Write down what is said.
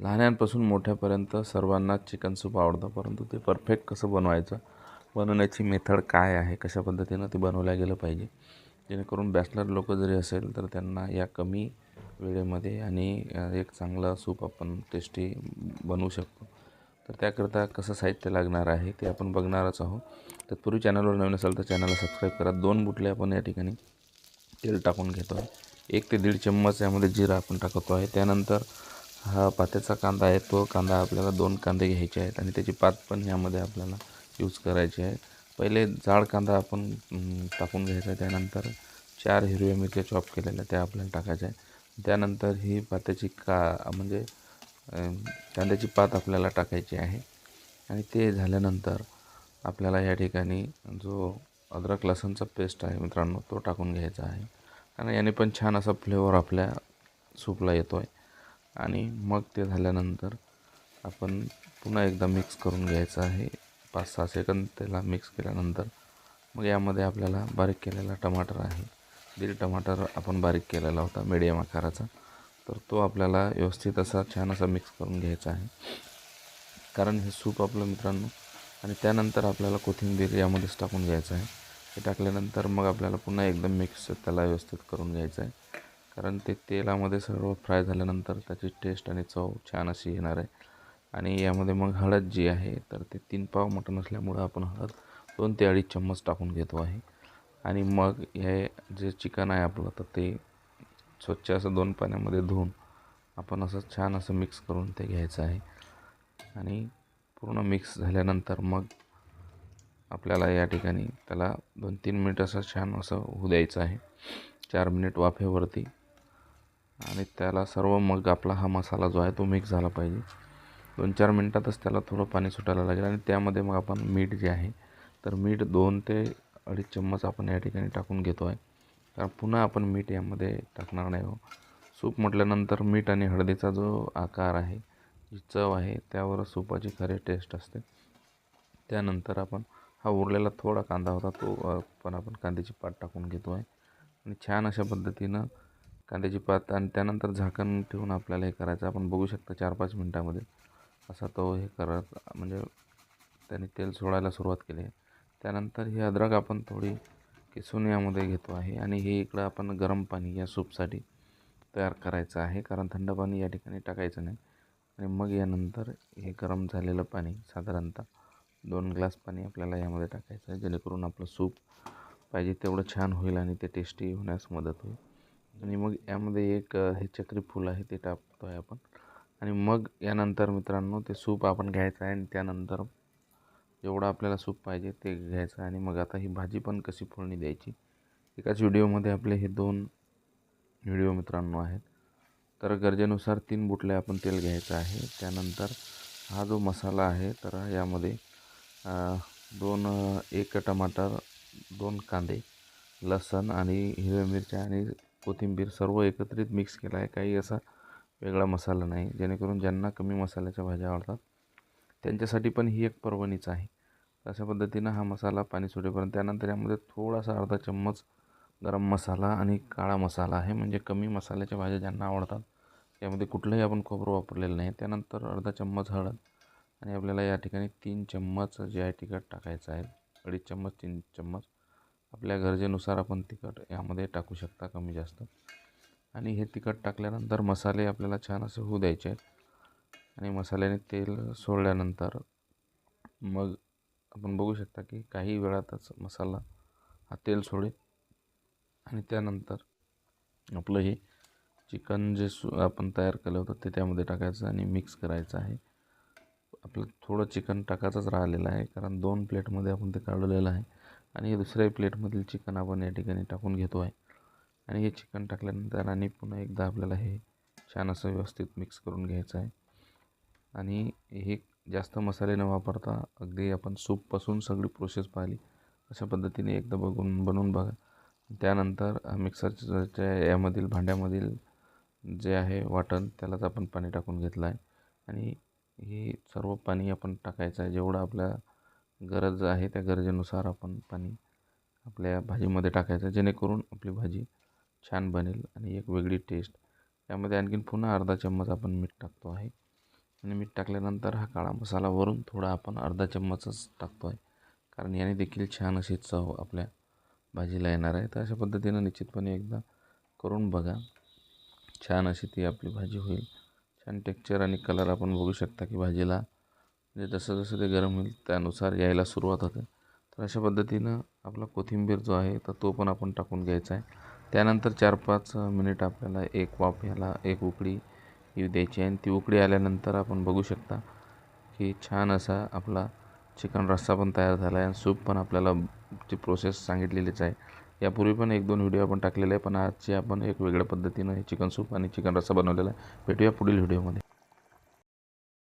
लहानांपासून मोठ्यापर्यंत सर्वांनाच chicken soup आवडतं परंतु ते परफेक्ट कसं बनवायचं? बनवण्याची मेथड काय आहे? कशा पद्धतीनं ते बनवल्या गेलं पाहिजे? जेणेकरून बॅचलर लोक जरी असेल तर त्यांना या कमी वेळेमध्ये आणि एक चांगलं सूप आपण टेस्टी बनवू शकतो. तर त्याकरता कसं साहित्य लागणार आहे ते आपण बघणारच आहोत. तत्पूर्वी चॅनलवर नवीन असाल तर चॅनलला सबस्क्राईब करा. दोन बुटले आपण या ठिकाणी तेल टाकून घेतो आहे एक ते दीड चम्मच यामध्ये जिरा आपण टाकतो आहे त्यानंतर हा पात्याचा कांदा आहे तो कांदा आपल्याला दोन कांदे घ्यायचे आहेत आणि त्याची पात पण यामध्ये आपल्याला यूज करायची आहे. पहिले जाड कांदा आपण टाकून घ्यायचा आहे त्यानंतर चार हिरव्या मिरच्या चॉप केलेल्या त्या आपल्याला टाकायच्या आहे त्यानंतर ही पात्याची का म्हणजे कांद्याची पात आपल्याला टाकायची आहे. आणि ते झाल्यानंतर आपल्याला या ठिकाणी जो अद्रक लसूणचा पेस्ट आहे मित्रांनो तो टाकून घ्यायचा आहे. आणि याने पण छान असा फ्लेवर आपल्या सूपला येतो आहे आणि मग ते झाल्यानंतर आपण पुन्हा एकदा मिक्स करून घ्यायचं आहे. पाच सहा सेकंद त्याला मिक्स केल्यानंतर मग यामध्ये आपल्याला बारीक केलेला टमाटर आहे. दीड टमाटर आपण बारीक केलेला होता मीडियम आकाराचा. तर तो आपल्याला व्यवस्थित असा छान असा मिक्स करून घ्यायचा आहे. कारण हे सूप आपलं मित्रांनो आणि त्यानंतर आपल्याला कोथिंबीर यामध्येच टाकून घ्यायचं आहे. हे टाकल्यानंतर मग आपल्याला पुन्हा एकदम मिक्स त्याला व्यवस्थित करून घ्यायचं आहे. कारण ते तेलामध्ये सर्व फ्राय झाल्यानंतर त्याची टेस्ट आणि चव छान अशी येणार आहे. आणि यामध्ये मग हळद जी आहे तर ते तीन पाव मटण असल्यामुळं आपण हळद दोन ते अडीच चम्मच टाकून घेतो आहे. आणि मग हे जे चिकन आहे आपलं तर ते स्वच्छ असं दोन पाण्यामध्ये धुवून आपण असं छान असं मिक्स करून ते घ्यायचं आहे. आणि पूर्ण मिक्स झाल्यानंतर मग आपल्याला या ठिकाणी त्याला दोन तीन मिनिट असं छान असं होऊ द्यायचं आहे. चार मिनिट वाफेवरती आणि त्याला सर्व मग आपला हा मसाला जो आहे तो मिक्स झाला पाहिजे. दोन चार मिनटातच त्याला थोडं पाणी सुटायला लागेल आणि त्यामध्ये मग आपण मीठ जे आहे तर मीठ दोन ते अडीच चम्मच आपण या ठिकाणी टाकून घेतो आहे. कारण पुन्हा आपण मीठ यामध्ये टाकणार नाही हो. सूप म्हटल्यानंतर मीठ आणि हळदीचा जो आकार आहे जी चव आहे त्यावर सूपाची खरी टेस्ट असते. त्यानंतर आपण हा उरलेला थोडा कांदा होता तो पण आपण कांद्याची पात टाकून घेतो आहे. आणि छान अशा पद्धतीनं कांद्याची पात आणि त्यानंतर झाकण ठेवून आपल्याला हे करायचं. आपण बघू शकता चार पाच मिनटामध्ये असा तो हे करत म्हणजे त्याने तेल सोडायला सुरुवात केली. आहे त्यानंतर ही अद्रक आपण थोडी किसून यामध्ये घेतो आहे आणि हे इकडं आपण गरम पाणी या सूपसाठी तयार करायचं आहे कारण थंड पाणी या ठिकाणी टाकायचं नाही. आणि मग यानंतर हे गरम झालेलं पाणी साधारणतः दोन ग्लास पाणी आपल्याला यामध्ये टाकायचं आहे जेणेकरून आपलं सूप पाहिजे तेवढं छान होईल आणि ते टेस्टी होण्यास मदत होईल. आणि मग यामध्ये एक हे चक्री फूल आहे ते टाकतो आहे आपण. आणि मग यानंतर मित्रांनो ते सूप आपण घ्यायचं आहे आणि त्यानंतर जेवढं आपल्याला सूप पाहिजे ते घ्यायचं आणि मग आता ही भाजी पण कशी फोडणी द्यायची? एकाच व्हिडिओमध्ये आपले हे दोन व्हिडिओ मित्रांनो आहेत. तर गरजेनुसार तीन बुटले आपण तेल घ्यायचं आहे. त्यानंतर हा जो मसाला आहे तर यामध्ये दोन एक टमाटर दोन कांदे लसण आणि हिरव्या मिरच्या आणि कोथिंबीर सर्व एकत्रित मिक्स केला आहे. काही असा वेगळा मसाला नाही. जेणेकरून ज्यांना कमी मसाल्याच्या भाज्या आवडतात त्यांच्यासाठी पण ही एक पर्वणीच आहे. अशा पद्धतीनं हा मसाला पाणी सुटेपर्यंत. त्यानंतर यामध्ये थोडासा अर्धा चम्मच गरम मसाला आणि काळा मसाला आहे. म्हणजे कमी मसाल्याच्या भाज्या ज्यांना आवडतात यामध्ये कुठलंही आपण खोबरं वापरलेलं नाही. त्यानंतर अर्धा चम्मच हळद आणि आपल्याला या ठिकाणी तीन चम्मच जे आहे तिखट टाकायचं आहे. अडीच चम्मच तीन चम्मच आपल्या गरजेनुसार आपण तिखट यामध्ये टाकू शकता कमी जास्त. आणि हे तिखट टाकल्यानंतर मसाले आपल्याला छान असे होऊ द्यायचे आहेत. आणि मसाल्याने तेल सोडल्यानंतर मग आपण बघू शकता की काही वेळातच मसाला हा तेल सोडेल. आणि त्यानंतर आपलं हे चिकन जे सु आपण तयार केलं होतं ते त्यामध्ये टाकायचं आणि मिक्स करायचं आहे. आपलं थोडं चिकन टाकायचंच राहिलेलं आहे कारण दोन प्लेटमध्ये आपण ते काढलेलं आहे. आणि हे दुसऱ्या प्लेटमधील चिकन आपण या ठिकाणी टाकून घेतो आहे. आणि हे चिकन टाकल्यानंतर आणि पुन्हा एकदा आपल्याला हे छान असं व्यवस्थित मिक्स करून घ्यायचं आहे. आणि हे जास्त मसाले न वापरता अगदी आपण सूपपासून सगळी प्रोसेस पाहिली. अशा पद्धतीने एकदा बघून बनवून बघा. त्यानंतर मिक्सरच्या यामधील भांड्यामधील जे आहे वाटण त्यालाच आपण पाणी टाकून घेतलं आहे. आणि हे सर्व पाणी आपण टाकायचं आहे. जेवढं आपल्या गरज आहे त्या गरजेनुसार आपण पाणी आपल्या भाजीमध्ये टाकायचं जेणेकरून आपली भाजी छान बनेल आणि एक वेगळी टेस्ट यामध्ये आणखीन पुन्हा अर्धा चम्मच आपण मीठ टाकतो आहे. आणि मीठ टाकल्यानंतर हा काळा मसाला वरून थोडा आपण अर्धा चम्मचच टाकतो आहे. कारण याने देखील छान अशी चव आपल्या भाजीला येणार आहे. तर अशा पद्धतीनं निश्चितपणे एकदा करून बघा. छान अशी ती आपली भाजी होईल. छान टेक्चर आणि कलर आपण बघू शकता की भाजीला म्हणजे जसं जसं ते गरम होईल त्यानुसार यायला सुरुवात होते. तर अशा पद्धतीनं आपला कोथिंबीर जो आहे तर तो पण आपण टाकून घ्यायचा आहे. त्यानंतर चार पाच मिनिट आपल्याला एक वाफ याला एक उकडी येऊ द्यायची आहे. आणि ती उकडी आल्यानंतर आपण बघू शकता की छान असा आपला चिकन रस्सा पण तयार झाला आहे. आणि सूप पण आपल्याला ची प्रोसेस सांगितलेलीच आहे. यापूर्वी पण एक दोन व्हिडिओ आपण टाकलेले आहे पण आजची आपण एक वेगळ्या पद्धतीनं हे चिकन सूप आणि चिकन रस्सा बनवलेला आहे. भेटूया पुढील व्हिडिओमध्ये.